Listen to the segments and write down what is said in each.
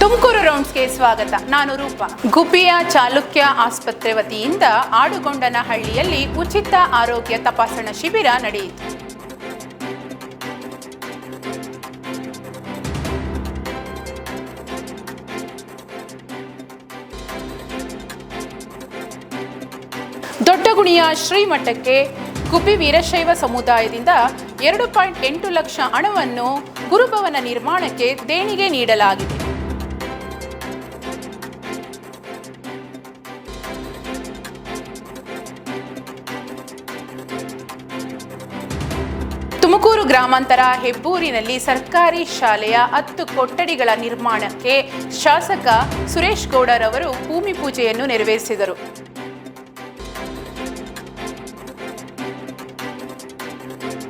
ತುಮಕೂರು ರೌಂಡ್ಸ್ಗೆ ಸ್ವಾಗತ. ನಾನು ರೂಪ. ಗುಬ್ಬಿಯ ಚಾಲುಕ್ಯ ಆಸ್ಪತ್ರೆ ವತಿಯಿಂದ ಆಡುಗೊಂಡನಹಳ್ಳಿಯಲ್ಲಿ ಉಚಿತ ಆರೋಗ್ಯ ತಪಾಸಣಾ ಶಿಬಿರ ನಡೆಯಿತು. ದೊಡ್ಡಗುಣಿಯ ಶ್ರೀಮಠಕ್ಕೆ ಗುಬ್ಬಿ ವೀರಶೈವ ಸಮುದಾಯದಿಂದ ಎರಡು ಪಾಯಿಂಟ್ ಎಂಟು ಲಕ್ಷ ಹಣವನ್ನು ಗುರುಭವನ ನಿರ್ಮಾಣಕ್ಕೆ ದೇಣಿಗೆ ನೀಡಲಾಗಿದೆ. ತುಮಕೂರು ಗ್ರಾಮಾಂತರ ಹೆಬ್ಬೂರಿನಲ್ಲಿ ಸರ್ಕಾರಿ ಶಾಲೆಯ ಹತ್ತು ಕೊಠಡಿಗಳ ನಿರ್ಮಾಣಕ್ಕೆ ಶಾಸಕ ಸುರೇಶ್ ಗೌಡರವರು ಭೂಮಿ ಪೂಜೆಯನ್ನು ನೆರವೇರಿಸಿದರು.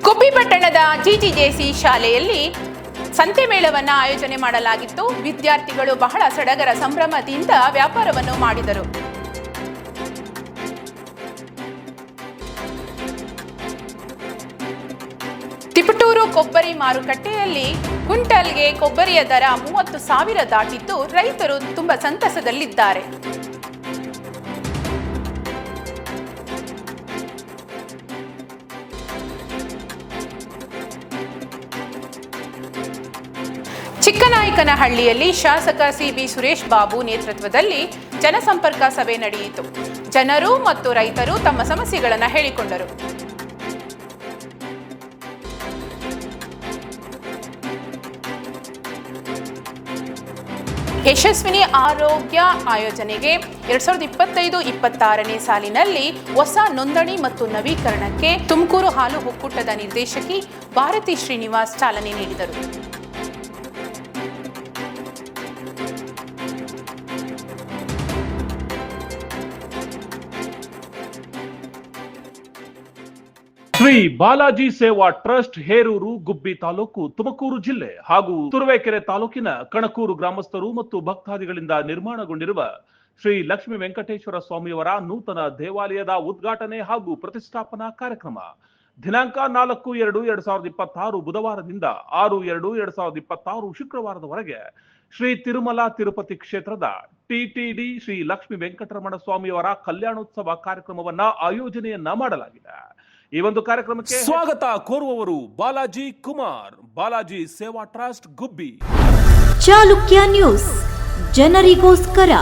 ಗುಬ್ಬಿ ಪಟ್ಟಣದ ಜಿಜಿಜೆಸಿ ಶಾಲೆಯಲ್ಲಿ ಸಂತೆ ಮೇಳವನ್ನು ಆಯೋಜನೆ ಮಾಡಲಾಗಿತ್ತು. ವಿದ್ಯಾರ್ಥಿಗಳು ಬಹಳ ಸಡಗರ ಸಂಭ್ರಮದಿಂದ ವ್ಯಾಪಾರವನ್ನು ಮಾಡಿದರು. ತಿಪಟೂರು ಕೊಬ್ಬರಿ ಮಾರುಕಟ್ಟೆಯಲ್ಲಿ ಕ್ವಿಂಟಲ್ಗೆ ಕೊಬ್ಬರಿಯ ದರ ಮೂವತ್ತು ಸಾವಿರ ದಾಟಿದ್ದು ರೈತರು ತುಂಬಾ ಸಂತಸದಲ್ಲಿದ್ದಾರೆ. ಚಿಕ್ಕನಾಯಕನಹಳ್ಳಿಯಲ್ಲಿ ಶಾಸಕ ಸಿಬಿ ಸುರೇಶ್ ಬಾಬು ನೇತೃತ್ವದಲ್ಲಿ ಜನಸಂಪರ್ಕ ಸಭೆ ನಡೆಯಿತು. ಜನರು ಮತ್ತು ರೈತರು ತಮ್ಮ ಸಮಸ್ಯೆಗಳನ್ನು ಹೇಳಿಕೊಂಡರು. ಯಶಸ್ವಿನಿ ಆರೋಗ್ಯ ಆಯೋಜನೆಗೆ ಎರಡ್ ಸಾವಿರದ ಇಪ್ಪತ್ತೈದು ಇಪ್ಪತ್ತಾರನೇ ಸಾಲಿನಲ್ಲಿ ಹೊಸ ನೋಂದಣಿ ಮತ್ತು ನವೀಕರಣಕ್ಕೆ ತುಮಕೂರು ಹಾಲು ಒಕ್ಕೂಟದ ನಿರ್ದೇಶಕಿ ಭಾರತಿ ಶ್ರೀನಿವಾಸ್ ಚಾಲನೆ ನೀಡಿದರು. ಶ್ರೀ ಬಾಲಾಜಿ ಸೇವಾ ಟ್ರಸ್ಟ್, ಹೇರೂರು, ಗುಬ್ಬಿ ತಾಲೂಕು, ತುಮಕೂರು ಜಿಲ್ಲೆ ಹಾಗೂ ತುರುವೇಕೆರೆ ತಾಲೂಕಿನ ಕಣಕೂರು ಗ್ರಾಮಸ್ಥರು ಮತ್ತು ಭಕ್ತಾದಿಗಳಿಂದ ನಿರ್ಮಾಣಗೊಂಡಿರುವ ಶ್ರೀ ಲಕ್ಷ್ಮೀ ವೆಂಕಟೇಶ್ವರ ಸ್ವಾಮಿಯವರ ನೂತನ ದೇವಾಲಯದ ಉದ್ಘಾಟನೆ ಹಾಗೂ ಪ್ರತಿಷ್ಠಾಪನಾ ಕಾರ್ಯಕ್ರಮ. ದಿನಾಂಕ ನಾಲ್ಕು ಎರಡು ಎರಡ್ ಸಾವಿರದ ಇಪ್ಪತ್ತಾರು ಬುಧವಾರದಿಂದ ಆರು ಎರಡು ಎರಡ್ ಸಾವಿರದ ಇಪ್ಪತ್ತಾರು ಶುಕ್ರವಾರದವರೆಗೆ ಶ್ರೀ ತಿರುಮಲ ತಿರುಪತಿ ಕ್ಷೇತ್ರದ ಟಿಟಿಡಿ ಶ್ರೀ ಲಕ್ಷ್ಮೀ ವೆಂಕಟರಮಣ ಸ್ವಾಮಿಯವರ ಕಲ್ಯಾಣೋತ್ಸವ ಕಾರ್ಯಕ್ರಮವನ್ನ ಆಯೋಜನೆಯನ್ನ ಮಾಡಲಾಗಿದೆ. ಈ ಒಂದು ಕಾರ್ಯಕ್ರಮಕ್ಕೆ ಸ್ವಾಗತ ಕೋರುವವರು ಬಾಲಾಜಿ ಕುಮಾರ್ ಬಾಲಾಜಿ ಸೇವಾ ಟ್ರಸ್ಟ್ ಗುಬ್ಬಿ. ಚಾಲುಕ್ಯ ನ್ಯೂಸ್ ಜನರಿಗೋಸ್ಕರ.